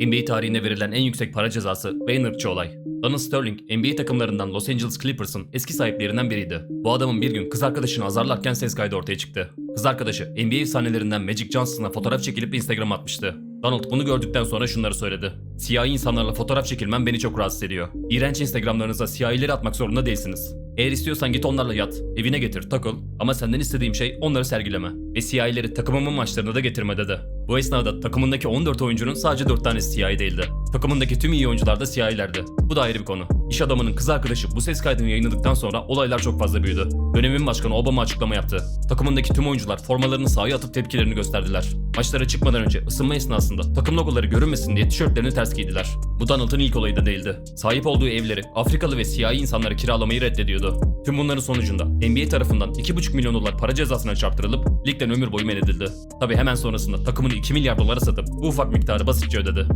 NBA tarihinde verilen en yüksek para cezası ve en ırkçı olay. Donald Sterling, NBA takımlarından Los Angeles Clippers'ın eski sahiplerinden biriydi. Bu adamın bir gün kız arkadaşını azarlarken ses kaydı ortaya çıktı. Kız arkadaşı NBA efsanelerinden Magic Johnson'a fotoğraf çekilip Instagram'a atmıştı. Donald bunu gördükten sonra şunları söyledi. Siyahi insanlarla fotoğraf çekilmem beni çok rahatsız ediyor. İğrenç Instagramlarınıza siyahileri atmak zorunda değilsiniz. Eğer istiyorsan git onlarla yat, evine getir, takıl ama senden istediğim şey onları sergileme. Ve siyahileri takımımın maçlarına da getirme dedi. Bu esnada takımındaki 14 oyuncunun sadece 4 tanesi siyahi değildi. Takımındaki tüm iyi oyuncular da siyahilerdi. Bu da ayrı bir konu. İş adamının kız arkadaşı bu ses kaydını yayınladıktan sonra olaylar çok fazla büyüdü. Dönemin başkanı Obama açıklama yaptı. Takımındaki tüm oyuncular formalarını sahaya atıp tepkilerini gösterdiler. Maçlara çıkmadan önce ısınma esnasında takım logoları görünmesin diye tişörtlerini ters giydiler. Bu Donald'ın ilk olayı da değildi. Sahip olduğu evleri Afrikalı ve siyahi insanlara kiralamayı reddediyordu. Tüm bunların sonucunda NBA tarafından 2,5 milyon dolar para cezasına çarptırılıp ligden ömür boyu men edildi. Tabi hemen sonrasında takımını 2 milyar dolara satıp bu ufak miktarı basitçe ödedi.